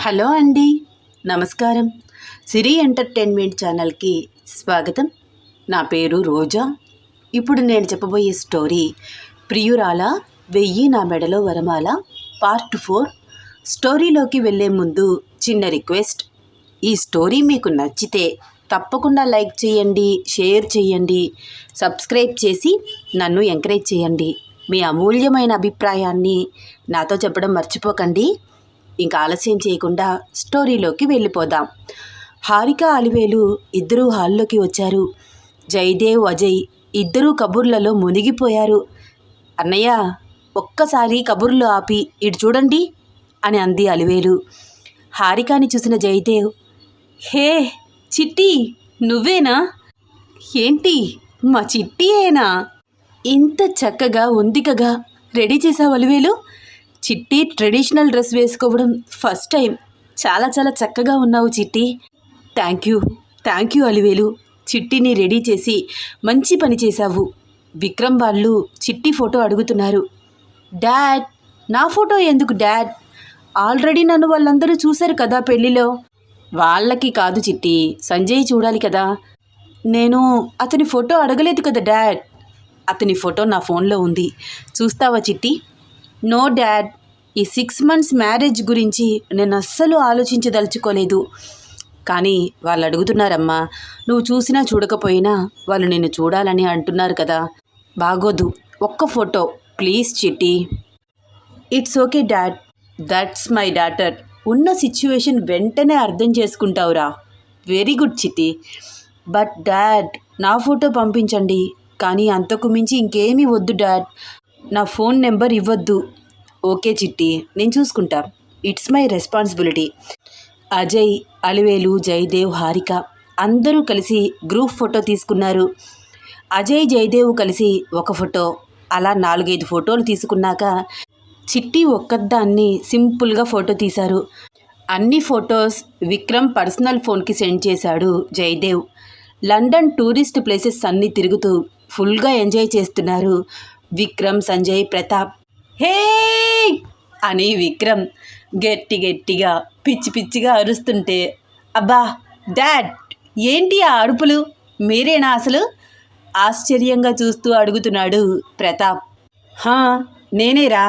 Hello అండి. నమస్కారం. సిరి entertainment ఛానల్కి స్వాగతం. నా పేరు రోజా. ఇప్పుడు నేను చెప్పబోయే స్టోరీ ప్రియురాల వెయ్యి నా మెడలో వరమాల పార్ట్ ఫోర్. స్టోరీలోకి వెళ్ళే ముందు చిన్న రిక్వెస్ట్. ఈ స్టోరీ మీకు నచ్చితే తప్పకుండా లైక్ చేయండి షేర్ చేయండి సబ్స్క్రైబ్ చేసి నన్ను ఎంకరేజ్ చేయండి. మీ అమూల్యమైన అభిప్రాయాన్ని నాతో చెప్పడం మర్చిపోకండి. ఇంకా ఆలస్యం చేయకుండా స్టోరీలోకి వెళ్ళిపోదాం. హారిక అలివేలు ఇద్దరూ హాల్లోకి వచ్చారు. జయదేవ్ అజయ్ ఇద్దరూ కబుర్లలో మునిగిపోయారు. అన్నయ్య ఒక్కసారి కబుర్లు ఆపి ఇటు చూడండి అని అంది అలివేలు. హారికాని చూసిన జయదేవ్ హే చిట్టి నువ్వేనా? ఏంటి మా చిట్టియేనా? ఇంత చక్కగా ఉందికగా రెడీ చేసావు అలివేలు? చిట్టి ట్రెడిషనల్ డ్రెస్ వేసుకోవడం ఫస్ట్ టైం. చాలా చాలా చక్కగా ఉన్నావు Chitti. Thank you. Thank you Alivelu. చిట్టిని ready చేసి మంచి పని చేశావు. విక్రమ్ వాళ్ళు చిట్టి ఫోటో అడుగుతున్నారు. డాడ్ నా ఫోటో ఎందుకు డాడ్? ఆల్రెడీ నన్ను వాళ్ళందరూ చూశారు కదా పెళ్ళిలో. వాళ్ళకి కాదు చిట్టి సంజయ్ చూడాలి కదా. నేను అతని ఫోటో అడగలేదు కదా డాడ్? అతని ఫోటో నా ఫోన్లో ఉంది. చూస్తావా చిట్టి? No dad. ఈ సిక్స్ మంత్స్ మ్యారేజ్ గురించి నేను అస్సలు ఆలోచించదలుచుకోలేదు. కానీ వాళ్ళు అడుగుతున్నారమ్మా నువ్వు చూసినా చూడకపోయినా వాళ్ళు నిన్ను చూడాలని అంటున్నారు కదా. బాగోదు ఒక్క photo please Chitti. It's okay dad that's my daughter. ఉన్న సిచ్యువేషన్ వెంటనే అర్థం చేసుకుంటావురా. Very good Chitti. But dad నా ఫోటో పంపించండి. కానీ అంతకు మించి ఇంకేమీ వద్దు డాడ్. నా ఫోన్ నెంబర్ ఇవ్వద్దు. ఓకే చిట్టి నేను చూసుకుంటా. It's my responsibility Ajay Alivelu Jayadev Harika అందరూ కలిసి గ్రూప్ ఫోటో తీసుకున్నారు. అజయ్ జయదేవ్ కలిసి ఒక ఫోటో అలా నాలుగైదు ఫోటోలు తీసుకున్నాక చిట్టి ఒక్కదాన్ని సింపుల్గా ఫోటో తీశారు. అన్ని ఫొటోస్ విక్రమ్ పర్సనల్ ఫోన్కి సెండ్ చేశాడు జయదేవ్. లండన్ టూరిస్ట్ ప్లేసెస్ అన్నీ తిరుగుతూ ఫుల్గా ఎంజాయ్ చేస్తున్నారు విక్రమ్ సంజయ్ ప్రతాప్. హే అని విక్రమ్ గట్టి గట్టిగా పిచ్చి పిచ్చిగా అరుస్తుంటే అబ్బా డాడ్ ఏంటి ఆ అరుపులు? మీరేనా అసలు? ఆశ్చర్యంగా చూస్తూ అడుగుతున్నాడు ప్రతాప్. హా నేనేరా?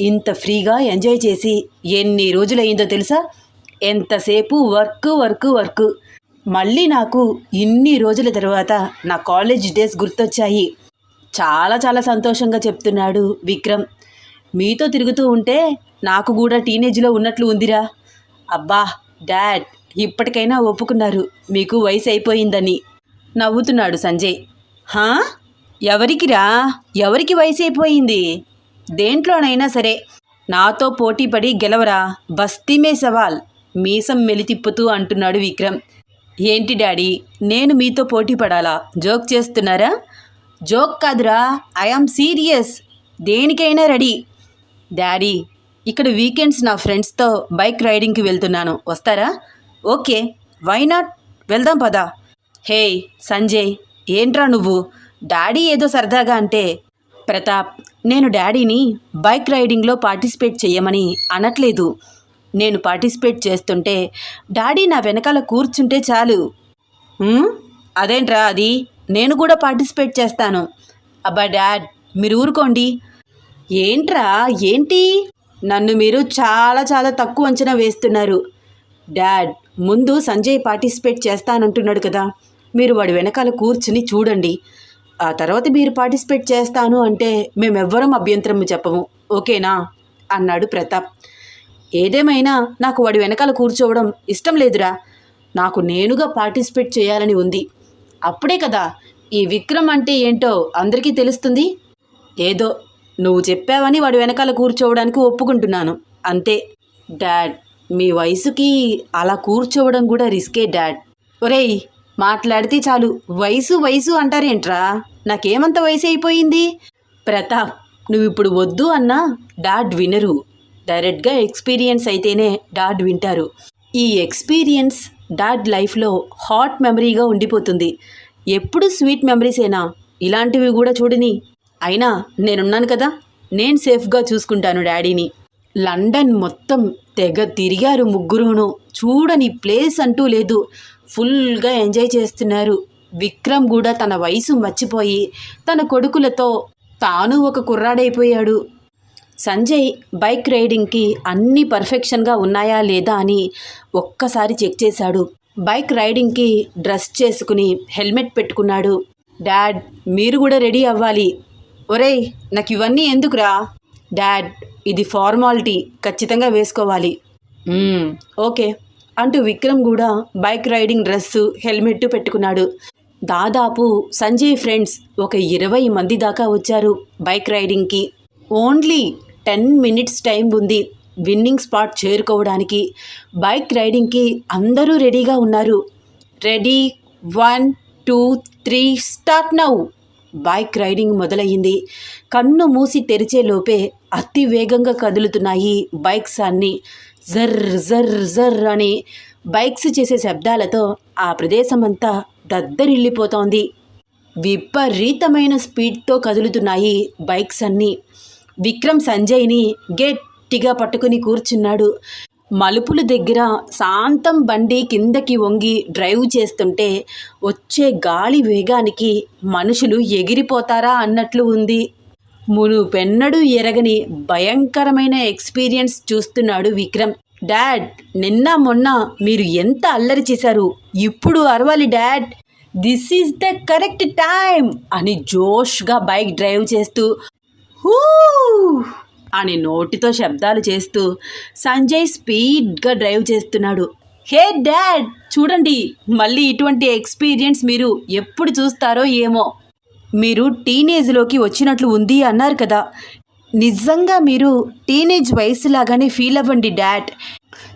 ఇంత ఫ్రీగా ఎంజాయ్ చేసి ఎన్ని రోజులైందో తెలుసా? ఎంతసేపు వర్క్ వర్క్ వర్క్. మళ్ళీ నాకు ఇన్ని రోజుల తర్వాత నా కాలేజ్ డేస్ గుర్తొచ్చాయి. చాలా చాలా సంతోషంగా చెప్తున్నాడు విక్రమ్. మీతో తిరుగుతూ ఉంటే నాకు కూడా టీనేజ్లో ఉన్నట్లు ఉందిరా. అబ్బా డాడ్ ఇప్పటికైనా ఒప్పుకున్నారు. మీకు వయసు అయిపోయిందని. నవ్వుతున్నాడు సంజయ్. హా? ఎవరికిరా? ఎవరికి వయసు అయిపోయింది? దేంట్లోనైనా సరే. నాతో పోటీపడి గెలవరా? బస్తీమే సవాల్. మీసం మెలితిప్పుతూ అంటున్నాడు విక్రమ్. ఏంటి డాడీ నేను మీతో పోటీ పడాలా జోక్ చేస్తున్నారా? జోక్ కాదురా. I am serious. దేనికైనా రెడీ. డాడీ ఇక్కడ వీకెండ్స్ నా ఫ్రెండ్స్తో బైక్ రైడింగ్కి వెళ్తున్నాను. వస్తారా? Okay why not? వెళ్దాం పదా. హే సంజయ్ ఏంట్రా నువ్వు? డాడీ ఏదో సరదాగా అంటే ప్రతాప్ నేను డాడీని బైక్ రైడింగ్లో పార్టిసిపేట్ చేయమని అనట్లేదు. నేను పార్టిసిపేట్ చేస్తుంటే డాడీ నా వెనకాల కూర్చుంటే చాలు. అదేంట్రా అది? నేను కూడా పార్టిసిపేట్ చేస్తాను. అబ్బా డాడ్ మీరు ఊరుకోండి. ఏంట్రా? ఏంటి? నన్ను మీరు చాలా చాలా తక్కువ అంచనా వేస్తున్నారు. డాడ్ ముందు సంజయ్ పార్టిసిపేట్ చేస్తానంటున్నాడు కదా. మీరు వాడి వెనకాల కూర్చుని చూడండి. ఆ తర్వాత మీరు పార్టిసిపేట్ చేస్తాను అంటే మేమెవ్వరం అభ్యంతరం చెప్పము. ఓకేనా? అన్నాడు ప్రతాప్. ఏదేమైనా నాకు వాడి వెనకాల కూర్చోవడం ఇష్టం లేదురా. నాకు నేనుగా పార్టిసిపేట్ చేయాలని ఉంది. అప్పుడే కదా ఈ విక్రమ్ అంటే ఏంటో అందరికీ తెలుస్తుంది. ఏదో నువ్వు చెప్పావని వాడు వెనకాల కూర్చోవడానికి ఒప్పుకుంటున్నాను. అంతే. డాడ్ మీ వయసుకి అలా కూర్చోవడం కూడా రిస్కే డాడ్. ఒరేయ్ మాట్లాడితే చాలు. వయసు వయసు అంటారేంట్రా? నాకేమంత వయసు అయిపోయింది? ప్రతాప్ నువ్వు ఇప్పుడు వద్దు అన్నా డాడ్ వినరు. డైరెక్ట్గా ఎక్స్పీరియన్స్ అయితేనే డాడ్ వింటారు. ఈ ఎక్స్పీరియన్స్ డాడ్ లైఫ్లో హాట్ మెమరీగా ఉండిపోతుంది. ఎప్పుడు స్వీట్ మెమరీసేనా? ఇలాంటివి కూడా చూడని. అయినా నేనున్నాను కదా. నేను సేఫ్గా చూసుకుంటాను డాడీని. లండన్ మొత్తం తెగ తిరిగారు ముగ్గురును. చూడని ప్లేస్ అంటూ లేదు. ఫుల్గా ఎంజాయ్ చేస్తున్నారు. విక్రమ్ కూడా తన వయసు మర్చిపోయి తన కొడుకులతో తాను ఒక కుర్రాడైపోయాడు. సంజయ్ బైక్ రైడింగ్కి అన్నీ పర్ఫెక్షన్గా ఉన్నాయా లేదా అని ఒక్కసారి చెక్ చేశాడు. బైక్ రైడింగ్కి డ్రెస్ చేసుకుని హెల్మెట్ పెట్టుకున్నాడు. డాడ్ మీరు కూడా రెడీ అవ్వాలి. ఒరేయ్ నాకు ఇవన్నీ ఎందుకురా? డాడ్ ఇది ఫార్మాలిటీ ఖచ్చితంగా వేసుకోవాలి. ఓకే. అంటూ విక్రమ్ కూడా బైక్ రైడింగ్ డ్రెస్సు హెల్మెట్ పెట్టుకున్నాడు. దాదాపు సంజయ్ ఫ్రెండ్స్ ఒక ఇరవై మంది దాకా వచ్చారు బైక్ రైడింగ్కి. ఓన్లీ టెన్ మినిట్స్ టైం ఉంది విన్నింగ్ స్పాట్ చేరుకోవడానికి. బైక్ రైడింగ్కి అందరూ రెడీగా ఉన్నారు. Ready? One two three start now! Bike riding మొదలయ్యింది. కన్ను మూసి తెరిచే లోపే అతి వేగంగా కదులుతున్నాయి బైక్స్ అన్నీ. జర్ జర్ జర్ అని బైక్స్ చేసే శబ్దాలతో ఆ ప్రదేశమంతా దద్దరిల్లిపోతోంది. విపరీతమైన స్పీడ్తో కదులుతున్నాయి బైక్స్ అన్నీ. విక్రమ్ సంజయ్ని గట్టిగా పట్టుకుని కూర్చున్నాడు. మలుపుల దగ్గర శాంతం బండి కిందకి వంగి డ్రైవ్ చేస్తుంటే వచ్చే గాలి వేగానికి మనుషులు ఎగిరిపోతారా అన్నట్లు ఉంది. మునుపెన్నడూ ఎరగని భయంకరమైన ఎక్స్పీరియన్స్ చూస్తున్నాడు విక్రమ్. డాడ్ నిన్న మొన్న మీరు ఎంత అల్లరి చేశారు? ఇప్పుడు అరవాలి dad. This is the correct time అని జోష్గా బైక్ డ్రైవ్ చేస్తూ హూ! అని నోటితో శబ్దాలు చేస్తూ సంజయ్ స్పీడ్గా డ్రైవ్ చేస్తున్నాడు. Hey dad! చూడండి మళ్ళీ ఇటువంటి ఎక్స్పీరియన్స్ మీరు ఎప్పుడు చూస్తారో ఏమో. మీరు టీనేజ్లోకి వచ్చినట్లు ఉంది అన్నారు కదా. నిజంగా మీరు టీనేజ్ వయసులాగానే ఫీల్ అవ్వండి డాడ్.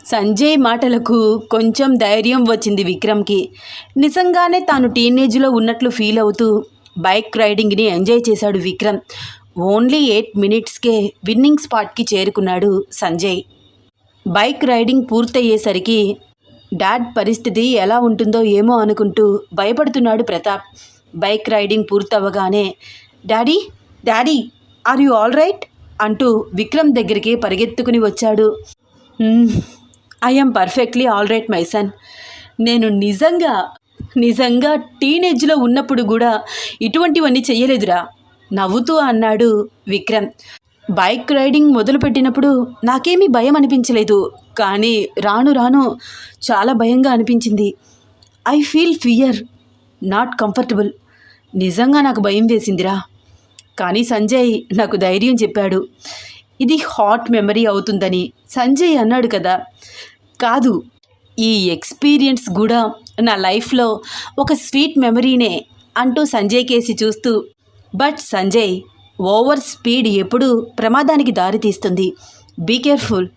సంజయ్ మాటలకు కొంచెం ధైర్యం వచ్చింది విక్రమ్కి. నిజంగానే తాను టీనేజ్లో ఉన్నట్లు ఫీల్ అవుతూ బైక్ రైడింగ్ని ఎంజాయ్ చేశాడు విక్రమ్. ఓన్లీ ఎయిట్ మినిట్స్కే విన్నింగ్ స్పాట్కి చేరుకున్నాడు సంజయ్. బైక్ రైడింగ్ పూర్తయ్యేసరికి డాడ్ పరిస్థితి ఎలా ఉంటుందో ఏమో అనుకుంటూ భయపడుతున్నాడు Pratap. Bike riding పూర్తవగానే daddy daddy are you all right? అంటూ విక్రమ్ దగ్గరికి పరిగెత్తుకుని వచ్చాడు. I'm perfectly all right my son. నేను నిజంగా నిజంగా టీనేజ్లో ఉన్నప్పుడు కూడా ఇటువంటివన్నీ చెయ్యలేదురా. నవ్వుతూ అన్నాడు విక్రమ్. బైక్ రైడింగ్ మొదలుపెట్టినప్పుడు నాకేమీ భయం అనిపించలేదు కానీ రాను రాను చాలా భయంగా అనిపించింది. I feel fear not comfortable. నిజంగా నాకు భయం వేసిందిరా. కానీ సంజయ్ నాకు ధైర్యం చెప్పాడు. ఇది హాట్ మెమరీ అవుతుందని సంజయ్ అన్నాడు కదా. కాదు ఈ ఎక్స్పీరియన్స్ కూడా నా లైఫ్లో ఒక స్వీట్ మెమరీనే అంటూ సంజయ్ కేసి చూస్తూ బట్ సంజయ్ ఓవర్ స్పీడ్ ఎప్పుడూ ప్రమాదానికి దారితీస్తుంది బీ కేర్ఫుల్.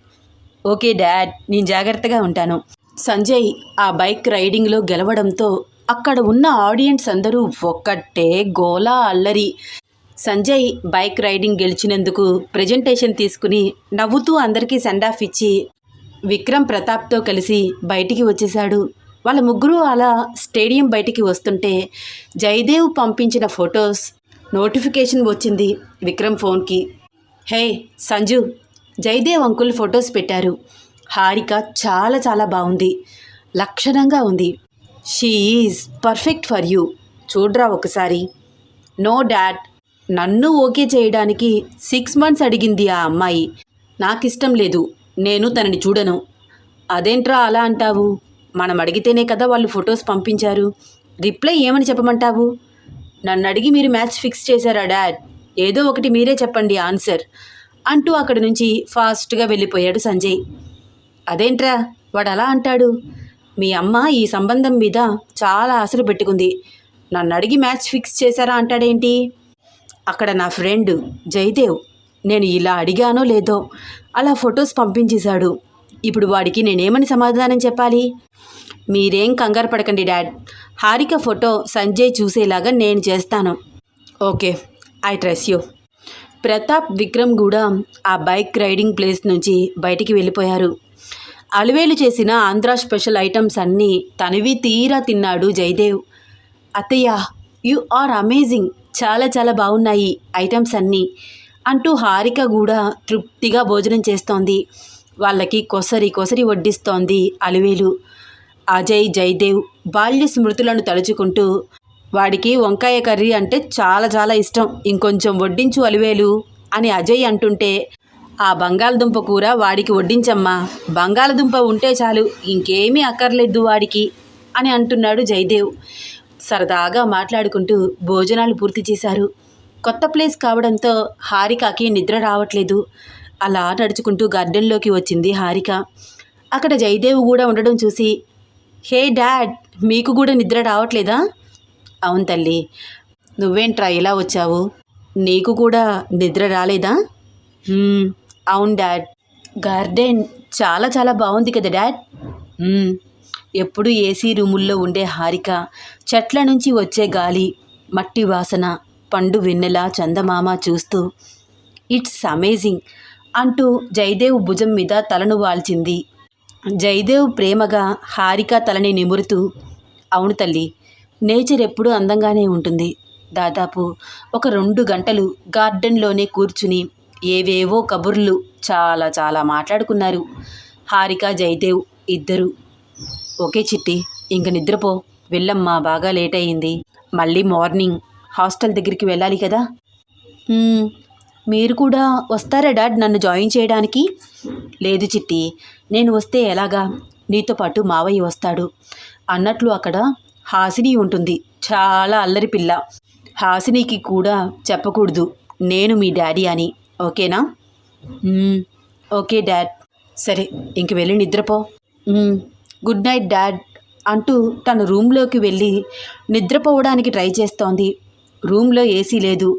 ఓకే డాడ్ నేను జాగ్రత్తగా ఉంటాను. సంజయ్ ఆ బైక్ రైడింగ్లో గెలవడంతో అక్కడ ఉన్న ఆడియన్స్ అందరూ ఒక్కటే గోలా అల్లరి. సంజయ్ బైక్ రైడింగ్ గెలిచినందుకు ప్రజెంటేషన్ తీసుకుని నవ్వుతూ అందరికీ సెండ్ ఆఫ్ ఇచ్చి విక్రమ్ ప్రతాప్తో కలిసి బయటికి వచ్చేశాడు. వాళ్ళ ముగ్గురు అలా స్టేడియం బయటికి వస్తుంటే జయదేవ్ పంపించిన ఫొటోస్ నోటిఫికేషన్ వచ్చింది విక్రమ్ ఫోన్కి. Hey Sanju Jayadev uncle photos పెట్టారు. హారిక చాలా చాలా బాగుంది. లక్షణంగా ఉంది. She is perfect for you. చూడ్రా ఒకసారి. నో డాడ్ నన్ను ఓకే చేయడానికి సిక్స్ మంత్స్ అడిగింది ఆ అమ్మాయి. నాకిష్టం లేదు నేను తనని చూడను. అదేంట్రా అలా అంటావు? మనం అడిగితేనే కదా వాళ్ళు ఫొటోస్ పంపించారు. రిప్లై ఏమని చెప్పమంటావు? నన్ను అడిగి మీరు మ్యాచ్ ఫిక్స్ చేశారా డాడ్? ఏదో ఒకటి మీరే చెప్పండి ఆన్సర్. అంటూ అక్కడి నుంచి ఫాస్ట్గా వెళ్ళిపోయాడు సంజయ్. అదేంట్రా? వాడు అలా అంటాడు? మీ అమ్మ ఈ సంబంధం మీద చాలా ఆశలు పెట్టుకుంది. నన్ను అడిగి మ్యాచ్ ఫిక్స్ చేశారా అంటాడేంటి? అక్కడ నా ఫ్రెండ్ జయదేవ్. నేను ఇలా అడిగానో లేదో అలా ఫొటోస్ పంపించేశాడు. ఇప్పుడు వాడికి నేనేమని సమాధానం చెప్పాలి? మీరేం కంగారు పడకండి డాడ్. హారిక ఫోటో సంజయ్ చూసేలాగా నేను చేస్తాను. Okay I trust you. Pratap Vikram కూడా ఆ బైక్ రైడింగ్ ప్లేస్ నుంచి బయటికి వెళ్ళిపోయారు. అలవేలు చేసిన ఆంధ్ర స్పెషల్ ఐటమ్స్ అన్నీ తనివి తీరా తిన్నాడు జయదేవ్. అత్తయ్య యు ఆర్ అమేజింగ్. చాలా చాలా బాగున్నాయి ఐటమ్స్ అన్నీ అంటూ హారిక కూడా తృప్తిగా భోజనం చేస్తోంది. వాళ్ళకి కొసరి కొసరి వడ్డిస్తోంది అలివేలు. అజయ్ జయదేవ్ బాల్య స్మృతులను తలుచుకుంటూ వాడికి వంకాయ కర్రీ అంటే చాలా చాలా ఇష్టం ఇంకొంచెం వడ్డించు అలివేలు అని అజయ్ అంటుంటే ఆ బంగాళదుంప కూర వాడికి వడ్డించమ్మా బంగాళదుంప ఉంటే చాలు ఇంకేమీ అక్కర్లేదు వాడికి అని అంటున్నాడు జయదేవ్. సరదాగా మాట్లాడుకుంటూ భోజనాలు పూర్తి చేశారు. కొత్త ప్లేస్ కావడంతో హారికకి నిద్ర రావట్లేదు. అలా నడుచుకుంటూ గార్డెన్లోకి వచ్చింది హారిక. అక్కడ జయదేవ్ కూడా ఉండడం చూసి హే డాడ్ మీకు కూడా నిద్ర రావట్లేదా? అవును తల్లి. నువ్వేంట్రా ఇలా వచ్చావు? నీకు కూడా నిద్ర రాలేదా? అవును డాడ్. గార్డెన్ చాలా చాలా బాగుంది కదా డాడ్? ఎప్పుడు ఏసీ రూముల్లో ఉండే హారిక చెట్ల నుంచి వచ్చే గాలి మట్టి వాసన పండు వెన్నెల చందమామ చూస్తూ ఇట్స్ అమేజింగ్. అంటూ జయదేవ్ భుజం మీద తలను వాల్చింది. జయదేవ్ ప్రేమగా హారిక తలని నిమురుతూ అవును తల్లి నేచర్ ఎప్పుడూ అందంగానే ఉంటుంది. దాదాపు ఒక రెండు గంటలు గార్డెన్లోనే కూర్చుని ఏవేవో కబుర్లు చాలా చాలా మాట్లాడుకున్నారు హారిక జయదేవ్ ఇద్దరు. ఓకే చిట్టి ఇంక నిద్రపో. వెళ్ళమ్మా బాగా లేట్ అయింది. మళ్ళీ మార్నింగ్. హాస్టల్ దగ్గరికి వెళ్ళాలి కదా? మీరు కూడా వస్తారా డాడ్ నన్ను జాయిన్ చేయడానికి? లేదు చిట్టి నేను వస్తే ఎలాగా? నీతో పాటు మావయ్య వస్తాడు. అన్నట్లు అక్కడ హాసిని ఉంటుంది. చాలా అల్లరి పిల్ల. హాసినికి కూడా చెప్పకూడదు. నేను మీ డాడీ అని. ఓకేనా? Okay dad. సరే ఇంక వెళ్ళి నిద్రపో. గుడ్ నైట్ డాడ్ అంటూ తన రూమ్లోకి వెళ్ళి నిద్రపోవడానికి ట్రై చేస్తోంది. రూమ్లో ఏసీ లేదు.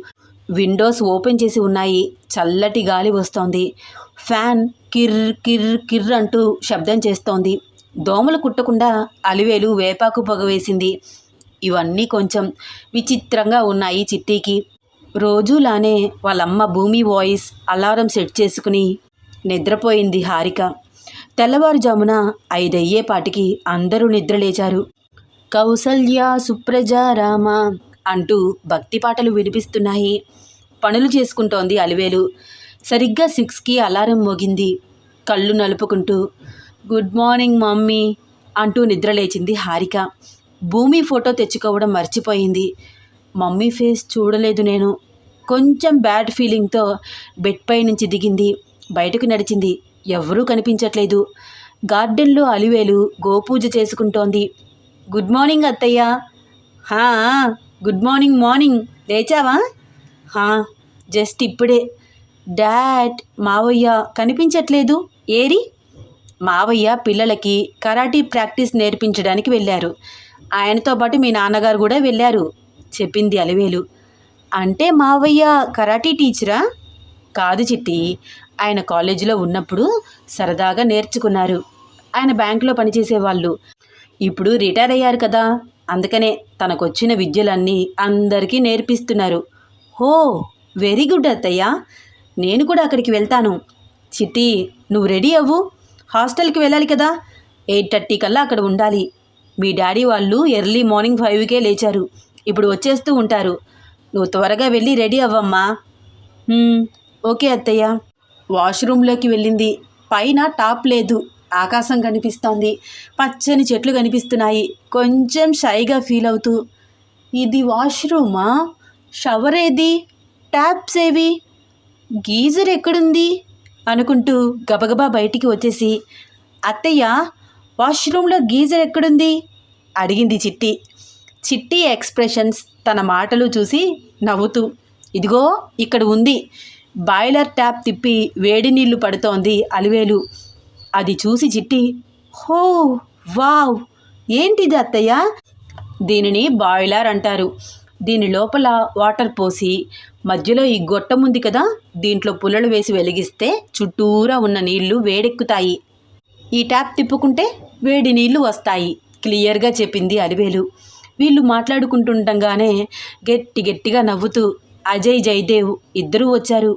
విండోస్ ఓపెన్ చేసి ఉన్నాయి. చల్లటి గాలి వస్తోంది. ఫ్యాన్ కిర్ కిర్ కిర్ అంటూ శబ్దం చేస్తోంది. దోమలు కుట్టకుండా అలివేలు వేపాకు పొగ వేసింది. ఇవన్నీ కొంచెం విచిత్రంగా ఉన్నాయి చిట్టీకి. రోజులానే వాళ్ళమ్మ భూమి వాయిస్ అలారం సెట్ చేసుకుని నిద్రపోయింది హారిక. తెల్లవారుజామున ఐదయ్యేపాటికి అందరూ నిద్రలేచారు. కౌసల్య సుప్రజ రామ అంటూ భక్తి పాటలు వినిపిస్తున్నాయి. పనులు చేసుకుంటోంది అలివేలు. సరిగ్గా సిక్స్కి అలారం మోగింది. కళ్ళు నలుపుకుంటూ గుడ్ మార్నింగ్ మమ్మీ అంటూ నిద్రలేచింది హారిక. భూమి ఫోటో తెచ్చుకోవడం మర్చిపోయింది. మమ్మీ ఫేస్ చూడలేదు నేను. కొంచెం బ్యాడ్ ఫీలింగ్తో బెడ్ పై నుంచి దిగింది. బయటకు నడిచింది. ఎవరూ కనిపించట్లేదు. గార్డెన్లో అలివేలు గోపూజ చేసుకుంటోంది. గుడ్ మార్నింగ్ అత్తయ్య. హా గుడ్ మార్నింగ్ మార్నింగ్. లేచావా? హా జస్ట్ ఇప్పుడే. డాడ్ మావయ్య కనిపించట్లేదు. ఏరి? మావయ్య పిల్లలకి కరాటీ ప్రాక్టీస్ నేర్పించడానికి వెళ్ళారు. ఆయనతో పాటు మీ నాన్నగారు కూడా వెళ్ళారు చెప్పింది అలివేలు. అంటే మావయ్య కరాటీ టీచరా? కాదు చిట్టి. ఆయన కాలేజీలో ఉన్నప్పుడు సరదాగా నేర్చుకున్నారు. ఆయన బ్యాంకులో పనిచేసేవాళ్ళు. ఇప్పుడు రిటైర్ అయ్యారు కదా. అందుకనే తనకొచ్చిన విద్యలన్నీ అందరికీ నేర్పిస్తున్నారు. ఓ వెరీ గుడ్ అత్తయ్య. నేను కూడా అక్కడికి వెళ్తాను. చిట్టి నువ్వు రెడీ అవ్వు. హాస్టల్కి వెళ్ళాలి కదా. ఎయిట్ థర్టీ కల్లా అక్కడ ఉండాలి. మీ డాడీ వాళ్ళు ఎర్లీ మార్నింగ్ ఫైవ్కే లేచారు. ఇప్పుడు వచ్చేస్తూ ఉంటారు. నువ్వు త్వరగా వెళ్ళి రెడీ అవ్వమ్మా. ఓకే అత్తయ్య. వాష్రూమ్లోకి వెళ్ళింది. పైన టాప్ లేదు. ఆకాశం కనిపిస్తోంది. పచ్చని చెట్లు కనిపిస్తున్నాయి. కొంచెం షైగా ఫీల్ అవుతూ ఇది వాష్రూమా? షవర్ ఏది ట్యాప్స్ ఏవి? గీజర్ ఎక్కడుంది? అనుకుంటూ గబగబా బయటికి వచ్చేసి అత్తయ్య వాష్రూమ్లో గీజర్ ఎక్కడుంది? అడిగింది చిట్టి. చిట్టి ఎక్స్ప్రెషన్స్ తన మాటలు చూసి నవ్వుతూ ఇదిగో ఇక్కడ ఉంది. బాయిలర్ ట్యాప్ తిప్పి వేడి నీళ్ళు పడుతోంది అలివేలు. అది చూసి చిట్టి హో వావ్ ఏంటిది అత్తయ్య? దీనిని బాయిలర్ అంటారు. దీని లోపల వాటర్ పోసి మధ్యలో ఈ గొట్టం ఉంది కదా దీంట్లో పుల్లలు వేసి వెలిగిస్తే చుట్టూరా ఉన్న నీళ్ళు వేడెక్కుతాయి. ఈ ట్యాప్ తిప్పుకుంటే వేడి నీళ్ళు వస్తాయి క్లియర్గా చెప్పింది అలివేలు. వీళ్ళు మాట్లాడుకుంటుండగానే గట్టి గట్టిగా నవ్వుతూ అజయ్ జయదేవ్ ఇద్దరూ వచ్చారు.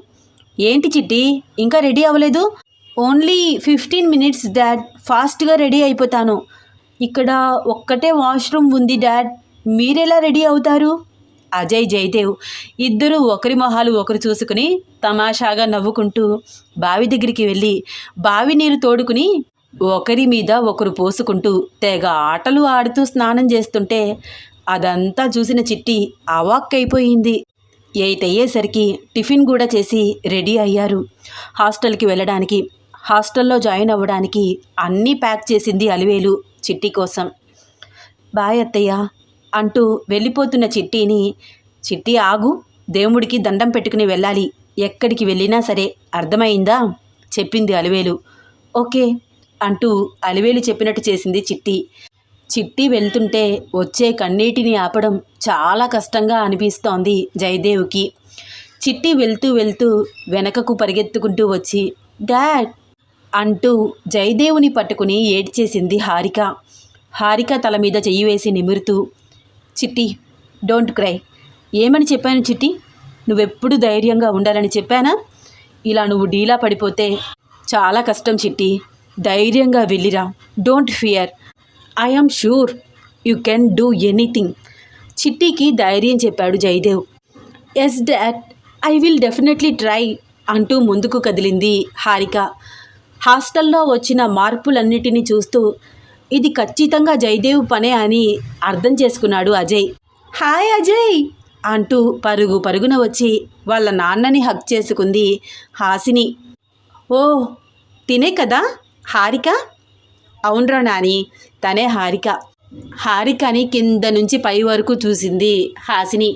ఏంటి చిట్టి ఇంకా రెడీ అవ్వలేదు? Only fifteen minutes dad. ఫాస్ట్గా రెడీ అయిపోతాను. ఇక్కడ ఒక్కటే వాష్రూమ్ ఉంది డాడ్. మీరెలా రెడీ అవుతారు? అజయ్ జయదేవ్. ఇద్దరూ ఒకరి మొహాలు ఒకరు చూసుకుని తమాషాగా నవ్వుకుంటూ బావి దగ్గరికి వెళ్ళి బావి నీరు తోడుకుని ఒకరి మీద ఒకరు పోసుకుంటూ తెగ ఆటలు ఆడుతూ స్నానం చేస్తుంటే అదంతా చూసిన చిట్టి అవాక్కైపోయింది. ఎయిట్ అయ్యేసరికి టిఫిన్ కూడా చేసి రెడీ అయ్యారు. హాస్టల్కి వెళ్ళడానికి హాస్టల్లో జాయిన్ అవ్వడానికి అన్నీ ప్యాక్ చేసింది అలివేలు చిట్టి కోసం. బాయ్ అత్తయ్య అంటూ వెళ్ళిపోతున్న చిట్టిని చిట్టి ఆగు దేవుడికి దండం పెట్టుకుని వెళ్ళాలి ఎక్కడికి వెళ్ళినా సరే అర్థమైందా? చెప్పింది అలివేలు. ఓకే అంటూ అలివేలు చెప్పినట్టు చేసింది చిట్టి. చిట్టి వెళ్తుంటే వచ్చే కన్నీటిని ఆపడం చాలా కష్టంగా అనిపిస్తోంది జయదేవ్కి. చిట్టి వెళ్తూ వెళ్తూ వెనకకు పరిగెత్తుకుంటూ వచ్చి డాడ్ అంటూ జయదేవుని పట్టుకుని ఏడ్చేసింది హారిక. హారిక తల మీద చెయ్యి వేసి నిమురుతూ చిట్టి డోంట్ క్రై. ఏమని చెప్పాను చిట్టి? నువ్వెప్పుడు ధైర్యంగా ఉండాలని చెప్పానా? ఇలా నువ్వు డీలా పడిపోతే చాలా కష్టం చిట్టి. ధైర్యంగా వెళ్ళిరా. Don't fear. I'm sure you can do anything. చిట్టికి ధైర్యం చెప్పాడు Jayadev. Yes dad I will definitely try అంటూ ముందుకు కదిలింది హారిక. హాస్టల్లో వచ్చిన మార్పులన్నిటినీ చూస్తూ ఇది ఖచ్చితంగా జయదేవ్ పనే అని అర్థం చేసుకున్నాడు అజయ్. హాయ్ అజయ్! అంటూ పరుగు పరుగున వచ్చి వాళ్ళ నాన్నని హక్ చేసుకుంది హాసిని. ఓ తినే కదా? హారిక? అవునరా నాని తనే హారిక. హారికని కింద నుంచి పై వరకు చూసింది హాసిని.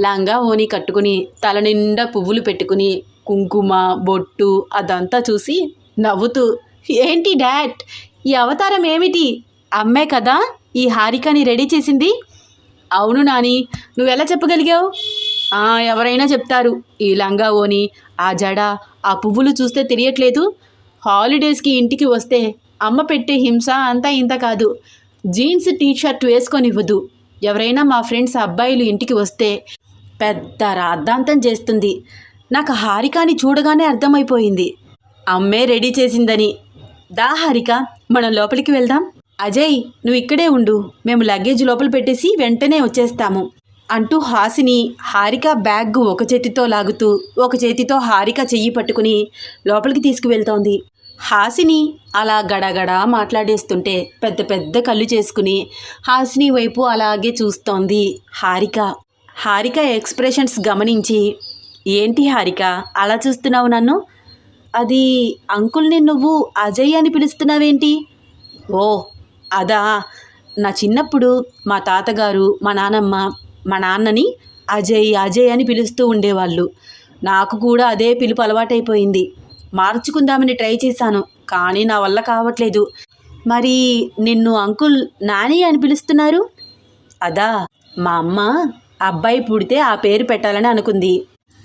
లంగా ఓని కట్టుకుని తల నిండా పువ్వులు పెట్టుకుని కుంకుమ బొట్టు అదంతా చూసి నవ్వుతూ ఏంటి డాడ్? ఈ అవతారం ఏమిటి? అమ్మే కదా? ఈ హారికని రెడీ చేసింది? అవును నాని. నువ్వెలా చెప్పగలిగావు? ఎవరైనా చెప్తారు. ఈ లంగా ఓని ఆ జడ ఆ పువ్వులు చూస్తే తెలియట్లేదు. హాలిడేస్కి ఇంటికి వస్తే అమ్మ పెట్టే హింస అంతా ఇంత కాదు. జీన్స్ టీషర్ట్ వేసుకొని వేసుకొనివ్వదు. ఎవరైనా మా ఫ్రెండ్స్ అబ్బాయిలు ఇంటికి వస్తే పెద్ద రాద్ధాంతం చేస్తుంది. నాకు హారికాని చూడగానే అర్థమైపోయింది. అమ్మే రెడీ చేసిందని. దా హారిక మనం లోపలికి వెళ్దాం. అజయ్ నువ్వు ఇక్కడే ఉండు. మేము లగేజ్ లోపల పెట్టేసి వెంటనే వచ్చేస్తాము అంటూ హాసిని హారిక బ్యాగ్ ఒక చేతితో లాగుతూ ఒక చేతితో హారిక చెయ్యి పట్టుకుని లోపలికి తీసుకువెళ్తోంది. హాసిని అలా గడగడ మాట్లాడేస్తుంటే పెద్ద పెద్ద కళ్ళు చేసుకుని హాసిని వైపు అలాగే చూస్తోంది హారిక. హారిక ఎక్స్ప్రెషన్స్ గమనించి ఏంటి హారిక అలా చూస్తున్నావు నన్ను? అది అంకుల్ని నువ్వు అజయ్ అని పిలుస్తున్నావేంటి? ఓ అదా. నా చిన్నప్పుడు మా తాతగారు మా నానమ్మ మా నాన్నని అజయ్ అజయ్ అని పిలుస్తూ ఉండేవాళ్ళు. నాకు కూడా అదే పిలుపు అలవాటైపోయింది. మార్చుకుందామని ట్రై చేశాను కానీ నా వల్ల కావట్లేదు. మరి నిన్ను అంకుల్ నాని అని పిలుస్తున్నారు? అదా మా అమ్మ అబ్బాయి పుడితే ఆ పేరు పెట్టాలని అనుకుంది.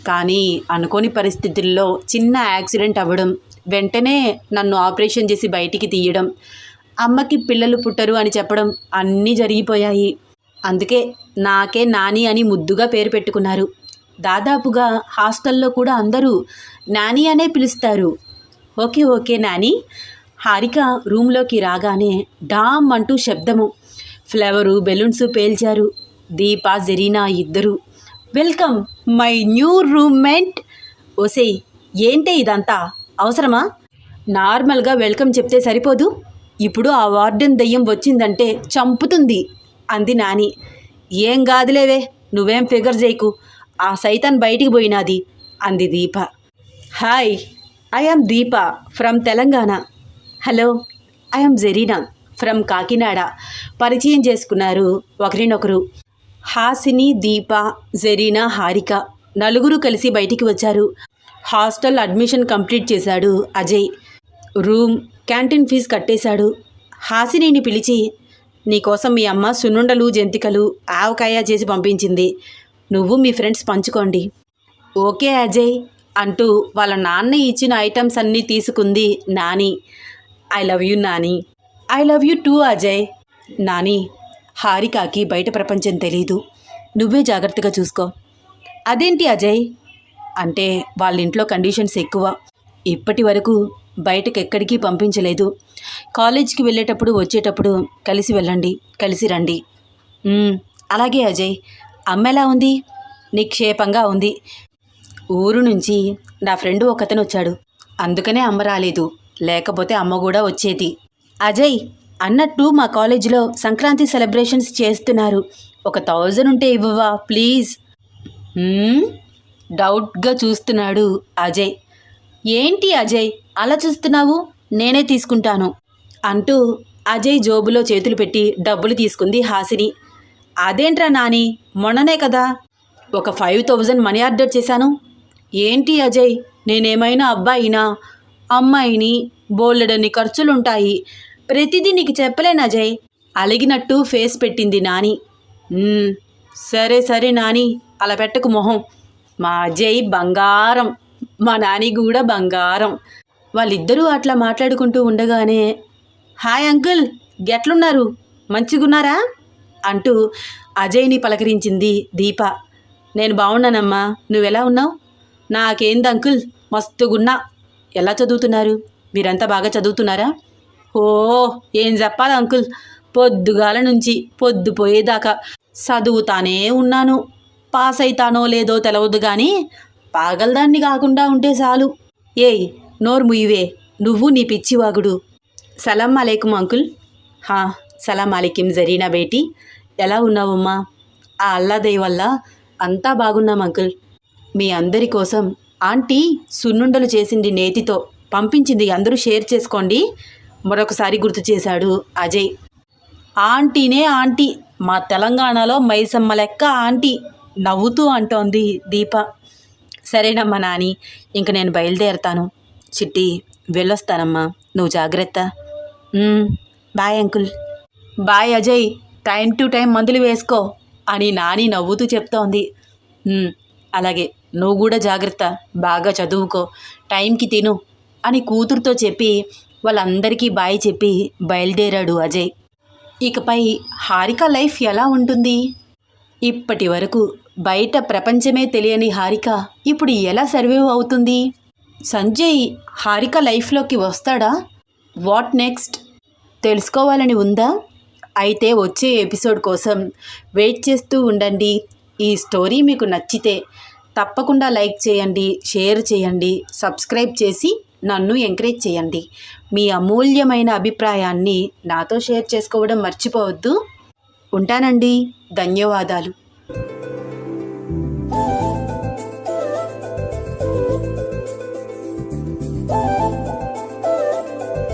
కానీ అనుకోని పరిస్థితుల్లో చిన్న యాక్సిడెంట్ అవ్వడం వెంటనే నన్ను ఆపరేషన్ చేసి బయటికి తీయడం అమ్మకి పిల్లలు పుట్టరు అని చెప్పడం అన్నీ జరిగిపోయాయి. అందుకే నాకే నాని అని ముద్దుగా పేరు పెట్టుకున్నారు. దాదాపుగా హాస్టల్లో కూడా అందరూ నాని అనే పిలుస్తారు. Okay okay Nani. హారిక రూమ్లోకి రాగానే డామ్ అంటూ శబ్దము. ఫ్లవరు బెలూన్స్ పేల్చారు. దీప జెరీనా ఇద్దరు వెల్కమ్ మై న్యూ రూమ్మేట్. ఓసే ఏంటే ఇదంతా? అవసరమా? నార్మల్గా వెల్కమ్ చెప్తే సరిపోదు. ఇప్పుడు ఆ వార్డెన్ దయ్యం వచ్చిందంటే చంపుతుంది అంది నాని. ఏం కాదులేవే నువ్వేం ఫిగర్ చేయకు. ఆ సైతాన్ బయటికి పోయినాది అంది Deepa. Hi I am Deepa from Telangana. Hello I am Zarina from Kakinada. పరిచయం చేసుకున్నారు ఒకరినొకరు. హాసిని దీప జెరీనా హారిక నలుగురు కలిసి బయటికి వచ్చారు. హాస్టల్ అడ్మిషన్ కంప్లీట్ చేశాడు అజయ్. రూమ్ క్యాంటీన్ ఫీజు కట్టేశాడు. హాసినిని పిలిచి నీకోసం మీ అమ్మ సున్నుండలు జంతికలు ఆవకాయ చేసి పంపించింది. నువ్వు మీ ఫ్రెండ్స్ పంచుకోండి. ఓకే అజయ్ అంటూ వాళ్ళ నాన్న ఇచ్చిన ఐటమ్స్ అన్నీ తీసుకుంది Nani. I love you Nani. I love you too Ajay. Nani హారికాకి బయట ప్రపంచం తెలీదు. నువ్వే జాగ్రత్తగా చూసుకో. అదేంటి అజయ్? అంటే వాళ్ళ ఇంట్లో కండిషన్స్ ఎక్కువ. ఇప్పటి వరకు బయటకు ఎక్కడికి పంపించలేదు. కాలేజ్కి వెళ్ళేటప్పుడు వచ్చేటప్పుడు కలిసి వెళ్ళండి కలిసి రండి. అలాగే అజయ్. అమ్మ ఎలా ఉంది? నిక్షేపంగా ఉంది. ఊరు నుంచి నా ఫ్రెండ్ ఒకతను వచ్చాడు అందుకనే అమ్మ రాలేదు. లేకపోతే అమ్మ కూడా వచ్చేది. అజయ్ అన్నట్టు మా కాలేజీలో సంక్రాంతి సెలబ్రేషన్స్ చేస్తున్నారు. ఒక థౌజండ్ ఉంటే ఇవ్వవా ప్లీజ్? డౌట్గా చూస్తున్నాడు అజయ్. ఏంటి అజయ్? అలా చూస్తున్నావు? నేనే తీసుకుంటాను అంటూ అజయ్ జోబులో చేతులు పెట్టి డబ్బులు తీసుకుంది హాసిని. అదేంట్రా నాని మొన్ననే కదా ఒక ఫైవ్ థౌజండ్ మనీ ఆర్డర్ చేశాను. ఏంటి అజయ్? నేనేమైనా అబ్బాయినా? అమ్మాయిని బోలెడన్ని ఖర్చులుంటాయి. ప్రతిదీ నీకు చెప్పలేను అజయ్ అలిగినట్టు ఫేస్ పెట్టింది నాని. సరే సరే నాని అలా పెట్టకు మొహం. మా అజయ్ బంగారం మా నాని కూడా బంగారం. వాళ్ళిద్దరూ అట్లా మాట్లాడుకుంటూ ఉండగానే హాయ్ అంకుల్ గెట్లున్నారు? మంచిగున్నారా? అంటూ అజయ్ని పలకరించింది దీప. నేను బాగున్నానమ్మా నువ్వెలా ఉన్నావు? నాకేంది అంకుల్ మస్తుగున్నా. ఎలా చదువుతున్నారు? మీరంతా బాగా చదువుతున్నారా? ఓ ఏం చెప్పాలి అంకుల్? పొద్దుగాల నుంచి పొద్దుపోయేదాకా చదువుతానే ఉన్నాను. పాస్ అవుతానో లేదో తెలవదు కానీ పాగలదాన్ని కాకుండా ఉంటే చాలు. ఏయ్ నోరు ఇవే. నువ్వు నీ పిచ్చివాగుడు. సలాం అలైకుం అంకుల్. హా సలాం అలైకిం జరీనా బేటీ. ఎలా ఉన్నావమ్మా? ఆ అల్లాదయ్య వల్ల అంతా బాగున్నాం అంకుల్. మీ అందరి కోసం ఆంటీ సున్నుండలు చేసింది నేతితో పంపించింది అందరూ షేర్ చేసుకోండి. మరొకసారి గుర్తు చేశాడు అజయ్. ఆంటీనే ఆంటీ మా తెలంగాణలో మైసమ్మ లెక్క ఆంటీ నవ్వుతూ అంటోంది దీప. సరేనమ్మా నాని ఇంక నేను బయలుదేరతాను. చిట్టి వెళ్ళొస్తానమ్మా నువ్వు జాగ్రత్త. Bye uncle. Bye Ajay time to time మందులు వేసుకో అని నాని నవ్వుతూ చెప్తోంది. అలాగే నువ్వు కూడా జాగ్రత్త బాగా చదువుకో టైంకి తిను అని కూతురుతో చెప్పి వాళ్ళందరికీ బాయ్ చెప్పి బయలుదేరాడు అజయ్. ఇకపై హారిక లైఫ్ ఎలా ఉంటుంది? ఇప్పటి వరకు బయట ప్రపంచమే తెలియని హారిక ఇప్పుడు ఎలా సర్వైవ్ అవుతుంది? సంజయ్ హారిక లైఫ్లోకి వస్తాడా? What next? తెలుసుకోవాలని ఉందా? అయితే వచ్చే ఎపిసోడ్ కోసం వెయిట్ చేస్తూ ఉండండి. ఈ స్టోరీ మీకు నచ్చితే తప్పకుండా లైక్ చేయండి షేర్ చేయండి సబ్స్క్రైబ్ చేసి నన్ను ఎంకరేజ్ చేయండి. మీ అమూల్యమైన అభిప్రాయాన్ని నాతో షేర్ చేసుకోవడం మర్చిపోవద్దు. ఉంటానండి. ధన్యవాదాలు.